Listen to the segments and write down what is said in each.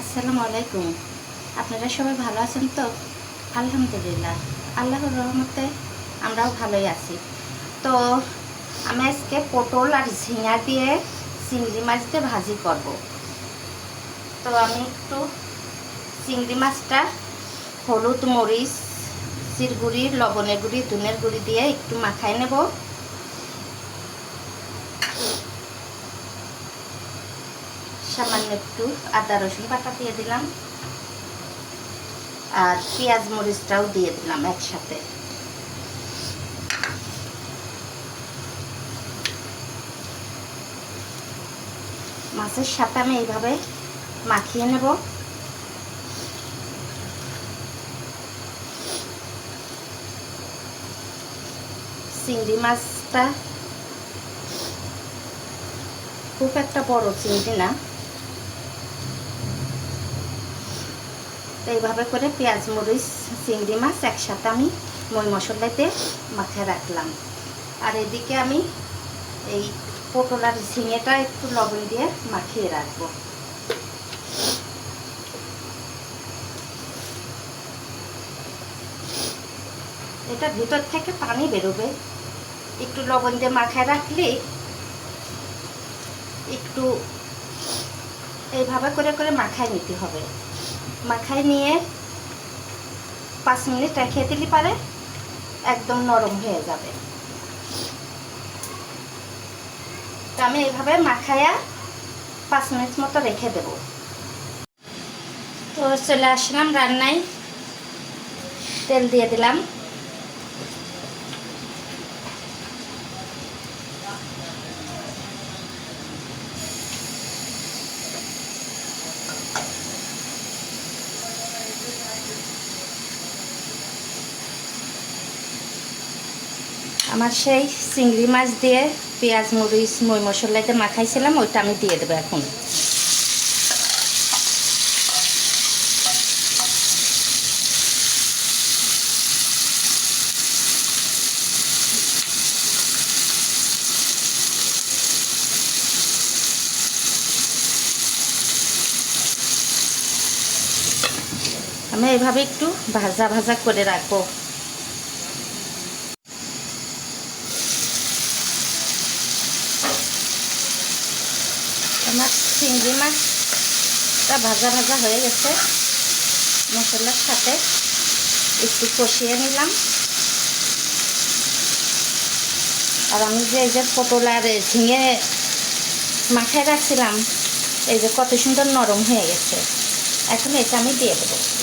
আসসালামু আলাইকুম। আপনারা সবাই ভালো আছেন তো? আলহামদুলিল্লাহ। আল্লাহর রহমতে আমরাও ভালোই আছি। তো আমি আজকে পটল আর ঝিঙা দিয়ে চিংড়ি মাছ দিয়ে ভাজি করব। তো আমি একটু চিংড়ি মাছটা হলুদ মরিচ চিরগুড়ি লবণের গুঁড়ি, ধনের গুঁড়ি দিয়ে একটু মাখায় নেব। সামান্য একটু আদা, রসুন বাটা দিয়ে দিলাম। আর পেঁয়াজ মরিচটাও দিয়ে দিলাম একসাথে। মাছের সাথে আমি এইভাবে মাখিয়ে নেব। চিংড়ি মাছটা খুব একটা বড় চিংড়ি না। তো এইভাবে করে পেঁয়াজ, মরিচ, চিংড়ি মাছ একসাথে আমি মই মশলাতে মাখায় রাখলাম। আর এদিকে আমি এই পটল আর ঝিঙেটা একটু লবণ দিয়ে মাখিয়ে রাখব। এটা ভিতর থেকে পানি বেরোবে। একটু লবণ দিয়ে মাখায় রাখলে একটু এইভাবে করে করে মাখায় নিতে হবে। মাখায় নিয়ে পাঁচ মিনিট রেখে দিলে পারে, একদম নরম হয়ে যাবে। তো আমি এইভাবে মাখাইয়া পাঁচ মিনিট মতো রেখে দেব। তো চলে আসলাম রান্নায়। তেল দিয়ে দিলাম। আমার সেই চিংড়ি মাছ দিয়ে পেঁয়াজ, মরিচ মই মশলাতে মাখাইছিলাম, ওইটা আমি দিয়ে দেবো এখন। আমি এভাবে একটু ভাজা ভাজা করে রাখব আমার চিংড়ি মাছটা ভাজা ভাজা হয়ে গেছে। মশলার সাথে একটু কষিয়ে নিলাম। আর আমি যে এই যে পটল আর ঝিঙে মাখায় রাখছিলাম, এই যে কত সুন্দর নরম হয়ে গেছে। এখন এটা আমি দিয়ে দেবো।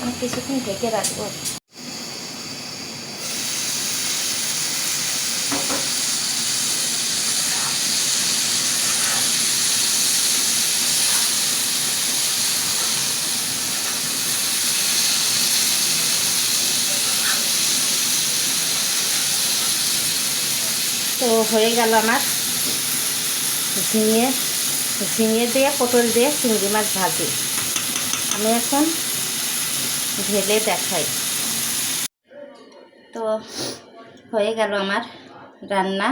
আমি কিছুক্ষণ ঢেকে রাখব। তো হয়ে গেল আমার ঝিঙে ঝিঙে দিয়ে, পটল দিয়ে চিংড়ি মাছ ভাজি। আমি এখন ঢেলে দেখাই। তো হয়ে গেল আমার রান্না।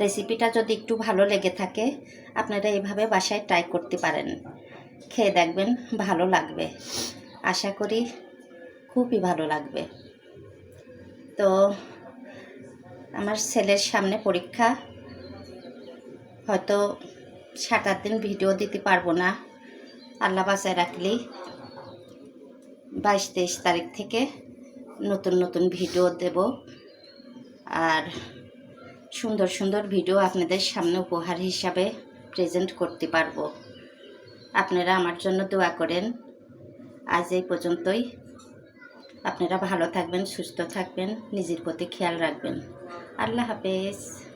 রেসিপিটা যদি একটু ভালো লেগে থাকে, আপনারা এইভাবে বাসায় ট্রাই করতে পারেন। খেয়ে দেখবেন ভালো লাগবে। আশা করি খুবই ভালো লাগবে। তো আমার ছেলের সামনে পরীক্ষা। হয়তো সাত আট দিন ভিডিও দিতে পারব না। আল্লাহ বাসায় রাখলেই। বাইশ তেইশ তারিখ থেকে নতুন নতুন ভিডিও দেব। আর সুন্দর সুন্দর ভিডিও আপনাদের সামনে উপহার হিসাবে প্রেজেন্ট করতে পারব। আপনারা আমার জন্য দোয়া করেন। আজ এই পর্যন্তই। আপনারা ভালো থাকবেন, সুস্থ থাকবেন, নিজের প্রতি খেয়াল রাখবেন। আল্লাহ হাফেজ।